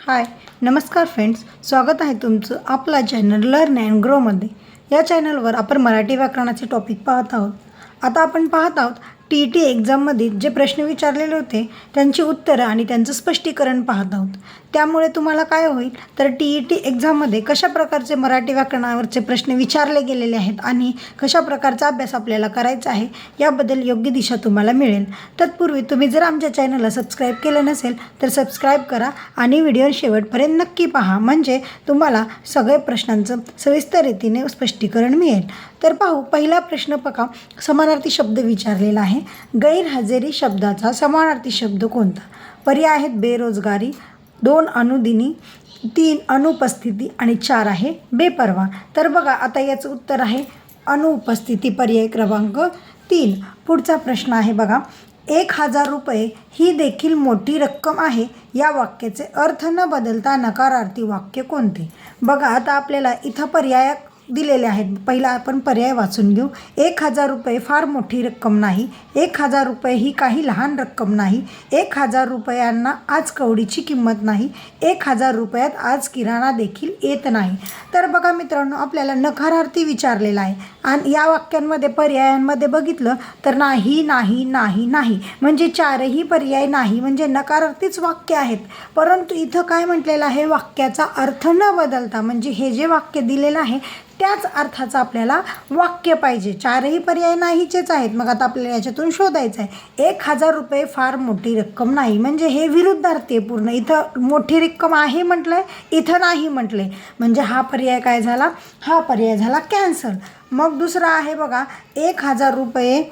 हाय नमस्कार फ्रेंड्स स्वागत आहे तुमचं आपला चॅनल लर्न अँड ग्रोमध्ये या चॅनलवर आपण मराठी व्याकरणाचे टॉपिक पाहत आहोत. आता आपण पाहत आहोत टी ई टी एक्झाममध्ये जे प्रश्न विचारलेले होते त्यांची उत्तरं आणि त्यांचं स्पष्टीकरण पाहत आहोत. त्यामुळे तुम्हाला काय होईल? तर टी ई टी एक्झाममध्ये कशा प्रकारचे मराठी व्याकरणावरचे प्रश्न विचारले गेलेले आहेत आणि कशा प्रकारचा अभ्यास आपल्याला करायचा आहे याबद्दल योग्य दिशा तुम्हाला मिळेल. तत्पूर्वी तुम्ही जर आमच्या चॅनलला सबस्क्राईब केलं नसेल तर सबस्क्राईब करा आणि व्हिडिओ शेवटपर्यंत नक्की पहा. म्हणजे तुम्हाला सगळे प्रश्नांचं सविस्तर रीतीने स्पष्टीकरण मिळेल. तर पाहू पहिला प्रश्न बघा. समानार्थी शब्द विचारलेला आहे. गैरहजेरी शब्दाचा समानार्थी शब्द कोणता? पर्याय आहेत बेरोजगारी दोन अनुदिनी तीन अनुपस्थिती आणि चार आहे बेपर्वा. तर बघा आता याचं उत्तर आहे अनुपस्थिती पर्याय क्रमांक तीन. पुढचा प्रश्न आहे बघा एक हजार रुपये ही देखील मोठी रक्कम आहे. या वाक्याचे अर्थ न बदलता नकारार्थी वाक्य कोणते? बघा आता आपल्याला इथं पर्याय दिलेले आहेत. पहिला आपण पर्याय वाचून घेऊ. एक हजार रुपये फार मोठी रक्कम नाही. एक हजार रुपये ही काही लहान रक्कम नाही. एक हजार रुपयांना आज कवडीची किंमत नाही. एक हजार रुपयात आज किराणा देखील येत नाही. तर बघा मित्रांनो आपल्याला नकारार्थी विचारलेला आहे. आणि या वाक्यांमध्ये पर्यायांमध्ये बघितलं तर नाही नाही नाही नाही. म्हणजे चारही पर्याय नाही. म्हणजे नकारार्थीच वाक्य आहेत. परंतु इथं काय म्हटलेलं आहे? वाक्याचा अर्थ न बदलता म्हणजे हे जे वाक्य दिलेलं आहे त्याच अर्थाचं आपल्याला वाक्य पाहिजे. चारही पर्याय नाहीचेच आहेत. मग आता आपल्याला याच्यातून शोधायचं आहे एक हजार रुपये फार मोठी रक्कम नाही. म्हणजे हे विरुद्धार्थी आहे पूर्ण. इथं मोठी रक्कम आहे म्हटलं आहे इथं नाही म्हटले म्हणजे हा पर्याय काय झाला? हा पर्याय झाला कॅन्सल मग दुसरा आहे बघा एक हजार रुपये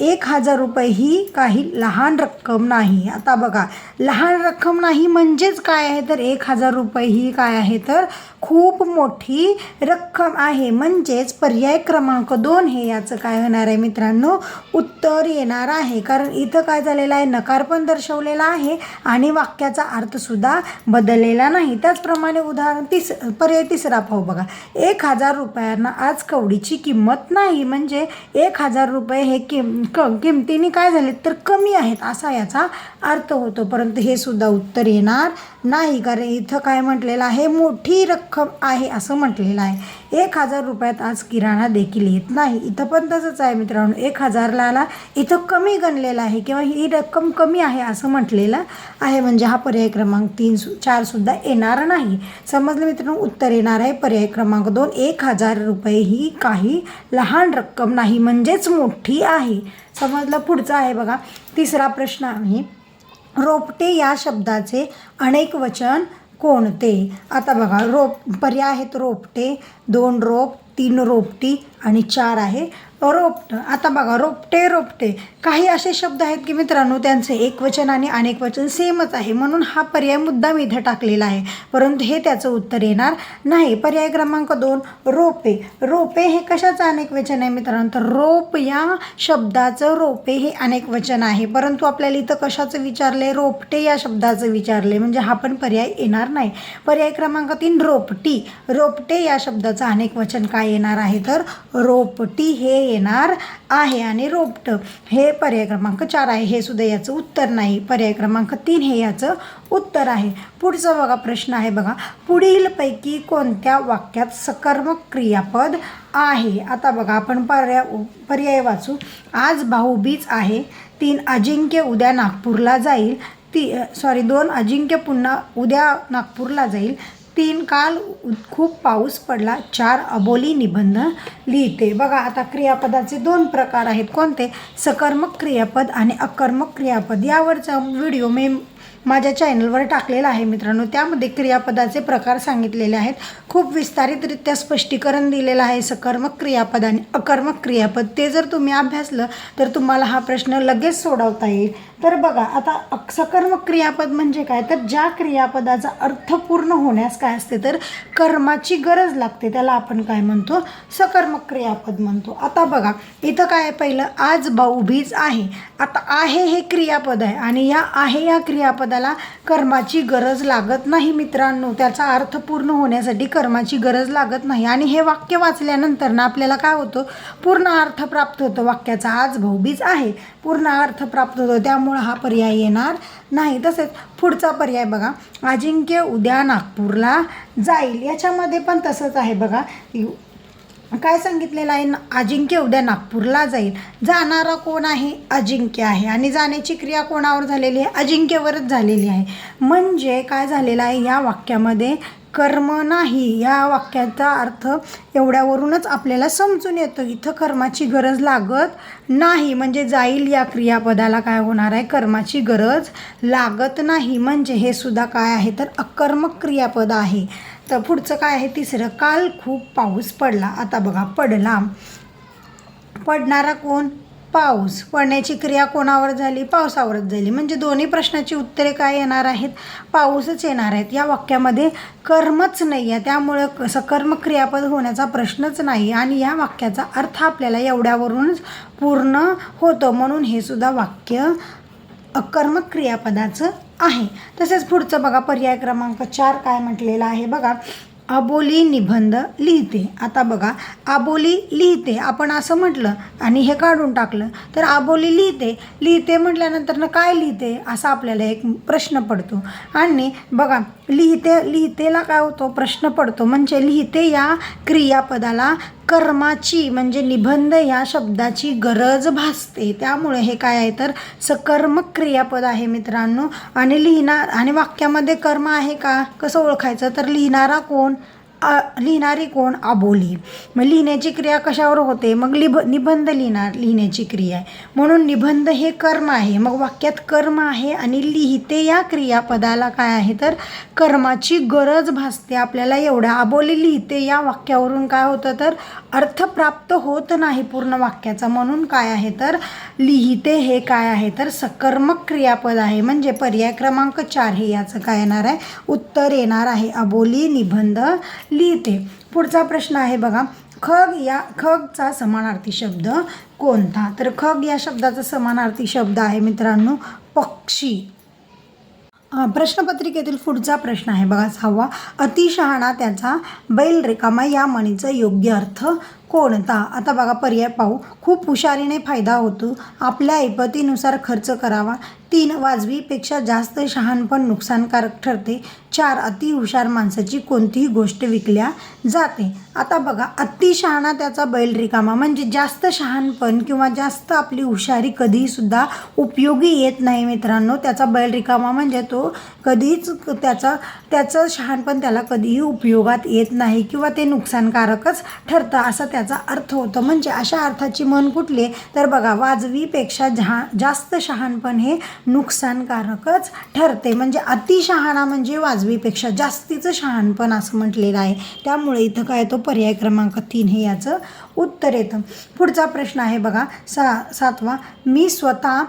एक हजार रुपये ही काही लहान रक्कम नाही. आता बघा लहान रक्कम नाही म्हणजेच काय आहे? तर एक हजार रुपये ही काय आहे? तर खूप मोठी रक्कम आहे. म्हणजेच पर्याय क्रमांक दोन हे याचं काय होणार आहे मित्रांनो? उत्तर येणार आहे. कारण इथं काय झालेलं आहे? नकार पण दर्शवलेला आहे आणि वाक्याचा अर्थसुद्धा बदललेला नाही. त्याचप्रमाणे उदाहरण तिस पर्याय तिसरा पाहू बघा. एक हजार रुपयांना आज कवडीची किंमत नाही. म्हणजे एक हजार रुपये हे किम क किमतीने काय झाले तर कमी आहेत असा याचा अर्थ होतो. परंतु हे सुद्धा उत्तर येणार नाही कारण इथं काय म्हटलेलं आहे मोठी रक्कम आहे असं म्हटलेलं आहे. एक हजार रुपयात आज किराणा देखील येत नाही. इथं पण तसंच आहे मित्रांनो. एक हजारला आला इथं कमी गणलेलं आहे किंवा ही रक्कम कमी आहे असं म्हटलेलं आहे. म्हणजे हा पर्याय क्रमांक तीन सु चारसुद्धा येणार नाही. समजलं मित्रांनो? उत्तर येणार आहे. पर्याय क्रमांक दोन एक हजार रुपये ही काही लहान रक्कम नाही. म्हणजेच मोठी आहे. समजलं? पुढचं आहे बघा. तिसरा प्रश्न आहे. रोपटे या शब्दाचे अनेक वचन कोणते? आता बघा रोप पर्याय आहेत रोपटे. दोन रोप तीन रोपटी आणि चार आहे. रोपटं. आता बघा रोपटे रोपटे. काही असे शब्द आहेत की मित्रांनो त्यांचे एक वचन आणि अनेक वचन सेमच आहे. म्हणून हा पर्याय मुद्दाम इथं टाकलेला आहे. परंतु हे त्याचं उत्तर येणार नाही. पर्याय क्रमांक दोन रोपे. रोपे हे कशाचं अनेक वचन आहे मित्रांनो? तर रोप या शब्दाचं रोपे हे अनेक वचन आहे. परंतु आपल्याला इथं कशाचं विचारले रोपटे या शब्दाचं विचारले म्हणजे हा पण पर्याय येणार नाही. पर्याय क्रमांक तीन रोपटी. रोपटे या शब्दाचं अनेक वचन काय येणार आहे? तर रोपटी हे येणार आहे आणि रोपटं. हे पर्याय क्रमांक चार आहे. हे सुद्धा याचं उत्तर नाही. पर्याय क्रमांक तीन हे याचं उत्तर आहे. पुढचा बघा प्रश्न आहे बघा. पुढीलपैकी कोणत्या वाक्यात सकर्मक क्रियापद आहे? आता बघा आपण पर्याय पर्याय वाचू. आज भाऊबीज आहे. तीन अजिंक्य उद्या नागपूरला जाईल. ती सॉरी दोन अजिंक्य पुन्हा उद्या नागपूरला जाईल. तीन काल खूप पाऊस पडला. चार अबोली निबंध लिहिते. बघा आता क्रियापदाचे दोन प्रकार आहेत. कोणते? सकर्मक क्रियापद आणि अकर्मक क्रियापद. यावरचा व्हिडिओ मी माझ्या चॅनलवर टाकलेला आहे मित्रांनो. त्यामध्ये क्रियापदाचे प्रकार सांगितलेले आहेत. खूप विस्तारितरित्या स्पष्टीकरण दिलेलं आहे. सकर्मक क्रियापद आणि अकर्मक क्रियापद. ते जर तुम्ही अभ्यासलं तर तुम्हाला हा प्रश्न लगेच सोडवता येईल. तर बघा आता सकर्मक क्रियापद म्हणजे काय? तर ज्या क्रियापदाचा अर्थ पूर्ण होण्यास काय असते? तर कर्माची गरज लागते. त्याला आपण काय म्हणतो? सकर्मक क्रियापद म्हणतो. आता बघा इथं काय पहिलं आज भाऊबीज आहे. आता आहे हे क्रियापद आहे. आणि या आहे या क्रियापदा एखाद्याला कर्माची गरज लागत नाही मित्रांनो. त्याचा अर्थ पूर्ण होण्यासाठी कर्माची गरज लागत नाही. आणि हे वाक्य वाचल्यानंतर ना आपल्याला काय होतं? पूर्ण अर्थ प्राप्त होतो. वाक्याचा आज भाऊबीज आहे. पूर्ण अर्थ प्राप्त होतो. त्यामुळं हा पर्याय येणार नाही. तसेच पुढचा पर्याय बघा. अजिंक्य उद्या नागपूरला जाईल. याच्यामध्ये पण तसंच आहे बघा. काय सांगितलेलं आहे अजिंक्य उद्या नागपूरला जाईल. जाणारा कोण आहे? अजिंक्य आहे. आणि जाण्याची क्रिया कोणावर झालेली आहे? अजिंक्यवरच झालेली आहे. म्हणजे काय झालेलं आहे? या वाक्यामध्ये कर्म नाही. या वाक्याचा अर्थ एवढ्यावरूनच आपल्याला समजून येतो. इथं कर्माची गरज लागत नाही. म्हणजे जाईल या क्रियापदाला काय होणार आहे? कर्माची गरज लागत नाही. म्हणजे हे सुद्धा काय आहे? तर अकर्मक क्रियापद आहे. तर पुढचं काय आहे? तिसरं काल खूप पाऊस पडला. आता बघा पडला. पडणारा कोण? पाऊस. पडण्याची क्रिया कोणावर झाली? पावसावरच झाली. म्हणजे दोन्ही प्रश्नाची उत्तरे काय येणार आहेत? पाऊसच येणार आहेत. या वाक्यामध्ये कर्मच नाही आहे. त्यामुळं क- सकर्म क्रियापद होण्याचा प्रश्नच नाही. आणि या वाक्याचा अर्थ आपल्याला एवढ्यावरूनच पूर्ण होतो. म्हणून हे सुद्धा वाक्य अकर्मक क्रियापदाचं आहे. तसेच पुढचं बघा पर्याय क्रमांक चार काय म्हटलेलं आहे बघा. अबोली निबंध लिहिते. आता बघा आबोली लिहिते. आपण असं म्हटलं आणि हे काढून टाकलं तर आबोली लिहिते. लिहिते म्हटल्यानंतर काय लिहिते? असा आपल्याला एक प्रश्न पडतो. आणि बघा लिहिते लिहितेला काय होतो? प्रश्न पडतो. म्हणजे लिहिते या क्रियापदाला कर्माची म्हणजे निबंध या शब्दाची गरज भासते. त्यामुळे हे काय आहे तर सकर्मक क्रियापद आहे मित्रांनो. आणि लिहिणार आणि वाक्यामध्ये कर्म आहे का? कसं ओळखायचं? तर लिहिणारा कोण? अ लिहिणारी कोण? अबोली मग लिहिण्याची क्रिया कशावर होते? मग लिब निबंध लिहिणार लिहिण्याची क्रिया आहे. म्हणून निबंध हे कर्म आहे. मग वाक्यात कर्म आहे आणि लिहिते या क्रियापदाला काय आहे? तर कर्माची गरज भासते आपल्याला एवढ्या अबोली लिहिते या वाक्यावरून काय होतं? तर अर्थ प्राप्त होत नाही पूर्ण वाक्याचा. म्हणून काय आहे? तर लिहिते हे काय आहे? तर सकर्मक क्रियापद आहे. म्हणजे पर्याय क्रमांक चार हे याचं काय येणार आहे? उत्तर येणार आहे. अबोली निबंध लिहिते. पुढचा प्रश्न आहे बघा खग या खगचा समानार्थी शब्द कोणता? तर खग या शब्दाचा समानार्थी शब्द आहे मित्रांनो पक्षी. प्रश्नपत्रिकेतील पुढचा प्रश्न आहे बघा सहावा. अतिशहाणा त्याचा बैल रिकामा या म्हणीचा योग्य अर्थ कोणता आता बघा पर्याय पाहू. खूप हुशारीने फायदा होतो. आपल्या ऐपतीनुसार खर्च करावा. तीन वाजवीपेक्षा जास्त शहाणपण नुकसानकारक ठरते. चार अति हुशार माणसाची कोणतीही गोष्ट विकल्या जाते. आता बघा अतिशहाणा त्याचा बैल रिकामा म्हणजे जास्त शहाणपण किंवा जास्त आपली हुशारी कधीसुद्धा उपयोगी येत नाही मित्रांनो. त्याचा बैल रिकामा म्हणजे तो कधीच त्याचा त्याचं शहाणपण त्याला कधीही उपयोगात येत नाही किंवा ते नुकसानकारकच ठरतं. असं त्याचा अर्थ होतो म्हणजे अशा अर्थाची म्हण कुठली? तर बघा वाजवीपेक्षा जहा जास्त शहाणपण हे नुकसानकारकच ठरते. म्हणजे अतिशहाणा म्हणजे वाजवीपेक्षा जास्तीचं शहाणपण असं म्हटलेलं आहे. त्यामुळे इथं काय तो पर्याय क्रमांक तीन हे याचं उत्तर येतं. पुढचा प्रश्न आहे बघा सा सातवा. मी स्वतः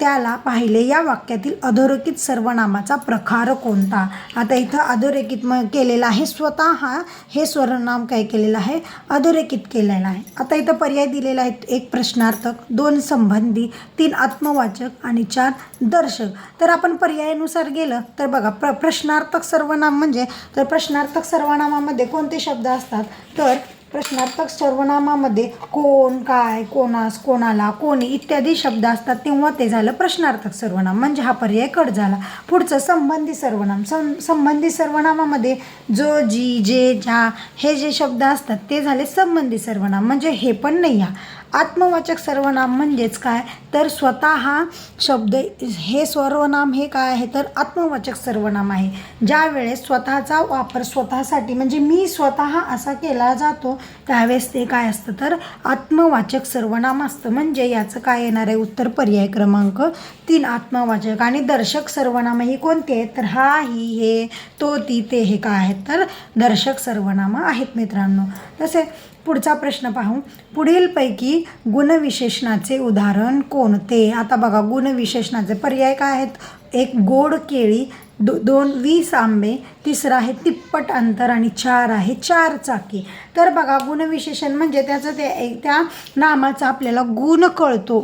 त्याला पाहिले या वाक्यातील अधोरेखित सर्वनामाचा प्रकार कोणता? आता इथं अधोरेखित म केलेला आहे स्वतः हा हे सर्वनाम काय केलेलं आहे? अधोरेखित केलेलं आहे. आता इथं पर्याय दिलेला आहे एक प्रश्नार्थक दोन संबंधी तीन आत्मवाचक आणि चार दर्शक. तर आपण पर्यायानुसार गेलं तर बघा प्र प्रश्नार्थक सर्वनाम म्हणजे तर प्रश्नार्थक सर्वनामामध्ये कोणते शब्द असतात? तर प्रश्नार्थक सर्वनामामध्ये कोण काय कोणास कोणाला कोणी इत्यादी शब्द असतात तेव्हा ते झालं प्रश्नार्थक सर्वनाम. म्हणजे हा पर्याय कट झाला. पुढचं संबंधी सर्वनाम. सं संबंधी सर्वनामामध्ये जो जी जे ज्या हे जे शब्द असतात ते झाले संबंधी सर्वनाम. म्हणजे हे पण नाही या आत्मवाचक सर्वनाम म्हणजेच काय? तर स्वतः हा शब्द हे सर्वनाम हे काय आहे? तर आत्मवाचक सर्वनाम आहे. ज्या वेळेस स्वतःचा वापर स्वतःसाठी म्हणजे मी स्वतः असा केला जातो त्यावेळेस ते काय असतं? तर आत्मवाचक सर्वनाम असतं. म्हणजे याचं काय येणार आहे? उत्तर पर्याय क्रमांक तीन आत्मवाचक. आणि दर्शक सर्वनाम ही कोणती आहेत? तर हा ही हे तो ती ते हे काय आहेत? तर दर्शक सर्वनामं आहेत मित्रांनो. तसे पुढचा प्रश्न पाहू. पुढीलपैकी गुणविशेषणाचे उदाहरण कोणते? आता बघा गुणविशेषणाचे पर्याय काय आहेत? एक गोड केळी दो दोन वीस आंबे तिसरं आहे तिप्पट अंतर आणि चार आहे चार चाकी. तर बघा गुणविशेषण म्हणजे त्याचं ते त्या नामाचा आपल्याला गुण कळतो.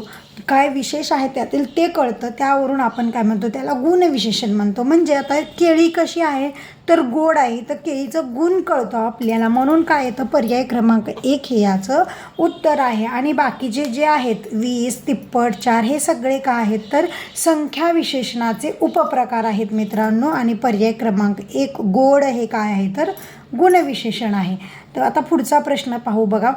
काय विशेष आहे त्यातील ते कळतं. त्यावरून आपण काय म्हणतो त्याला गुणविशेषण म्हणतो. म्हणजे आता केळी कशी आहे तर गोड आहे. तर केळीचं गुण कळतो आपल्याला. म्हणून काय येतं पर्याय क्रमांक एक हे याचं उत्तर आहे. आणि बाकीचे जे आहेत वीस तिप्पट चार हे सगळे काय आहेत तर संख्या विशेषणाचे उपप्रकार आहेत मित्रांनो. आणि पर्याय क्रमांक एक गोड हे काय आहे तर गुणविशेषण आहे. तर आता पुढचा प्रश्न पाहू बघा.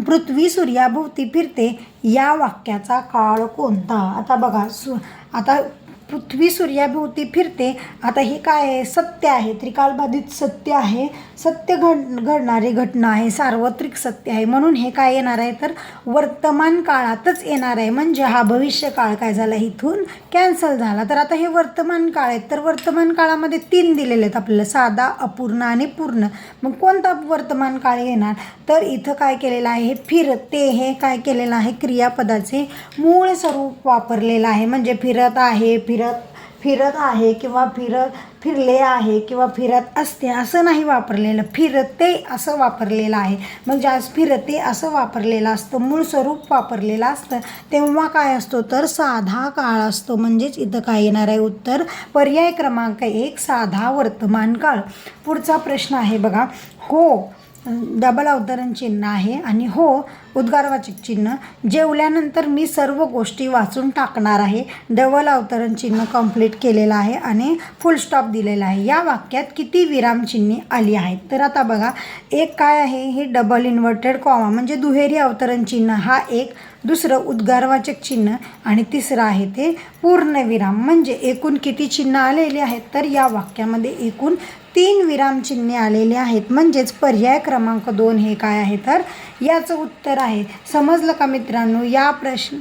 पृथ्वी सूर्याभोवती फिरते या वाक्याचा काळ कोणता? आता बघा सु आता पृथ्वी सूर्याभोवती फिरते. आता हे काय आहे? सत्य आहे. त्रिकालबाधित सत्य आहे. सत्य घड घडणारी घटना आहे. सार्वत्रिक सत्य आहे. म्हणून हे काय येणार आहे? तर वर्तमान काळातच येणार आहे. म्हणजे हा भविष्य काळ काय झाला? इथून कॅन्सल झाला. तर आता हे वर्तमान काळ आहेत तर वर्तमान काळामध्ये तीन दिलेले आहेत आपल्याला. साधा अपूर्ण आणि पूर्ण. मग कोणता वर्तमान काळ येणार? तर इथं काय केलेलं आहे? हे फिरते हे काय केलेलं आहे? क्रियापदाचे मूळ स्वरूप वापरलेलं आहे. म्हणजे फिरत आहे फिर फिरत फिरत आहे किंवा फिरत फिरले आहे किंवा फिरत असते असं नाही वापरलेलं. फिरते असं वापरलेलं आहे. म्हणजे मग ज्यावेळेस फिरते असं वापरलेलं असतं मूळ स्वरूप वापरलेलं असतं तेव्हा काय असतो? तर साधा काळ असतो. म्हणजेच इथं काय येणार आहे उत्तर? पर्याय क्रमांक एक साधा वर्तमान काळ. पुढचा प्रश्न आहे बघा. हो डबल अवतरण चिन्ह आहे. आणि हो उद्गारवाचक चिन्ह. जेवल्यानंतर मी सर्व गोष्टी वाचून टाकणार आहे. डबल अवतरण चिन्ह कंप्लीट केलेलं आहे आणि फुल स्टॉप दिलेला आहे. या वाक्यात किती विरामचिन्हे आली आहेत? तर आता बघा एक काय आहे? हे डबल इन्व्हर्टेड कॉमा म्हणजे दुहेरी अवतरण चिन्ह. हा एक. दुसरं उद्गारवाचक चिन्ह. आणि तिसरं आहे ते पूर्णविराम म्हणजे एकूण किती चिन्ह आलेले आहेत? तर या वाक्यामध्ये एकूण तीन विरामचिन्हे आलेले आहेत. म्हणजेच पर्याय क्रमांक दोन हे काय आहे तर? याचं उत्तर आहे. समजलं का मित्रांनो? या प्रश्न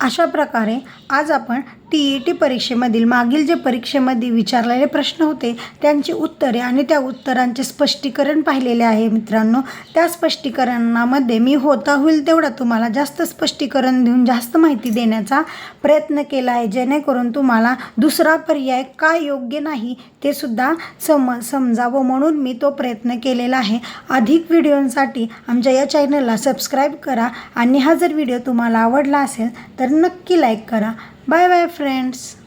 अशा प्रकारे आज आपण टी ई टी परीक्षेमधील मागील जे परीक्षेमध्ये विचारलेले प्रश्न होते त्यांची उत्तरे आणि त्या उत्तरांचे स्पष्टीकरण पाहिलेले आहे मित्रांनो. त्या स्पष्टीकरणामध्ये मी होता होईल तेवढा तुम्हाला जास्त स्पष्टीकरण देऊन जास्त माहिती देण्याचा प्रयत्न केला आहे. जेणेकरून तुम्हाला दुसरा पर्याय काय योग्य नाही ते सुद्धा सम समजावं म्हणून मी तो प्रयत्न केलेला आहे. अधिक व्हिडिओंसाठी आमच्या या चॅनलला सबस्क्राईब करा आणि हा जर व्हिडिओ तुम्हाला आवडला असेल तर नक्की लाईक करा. Bye bye friends.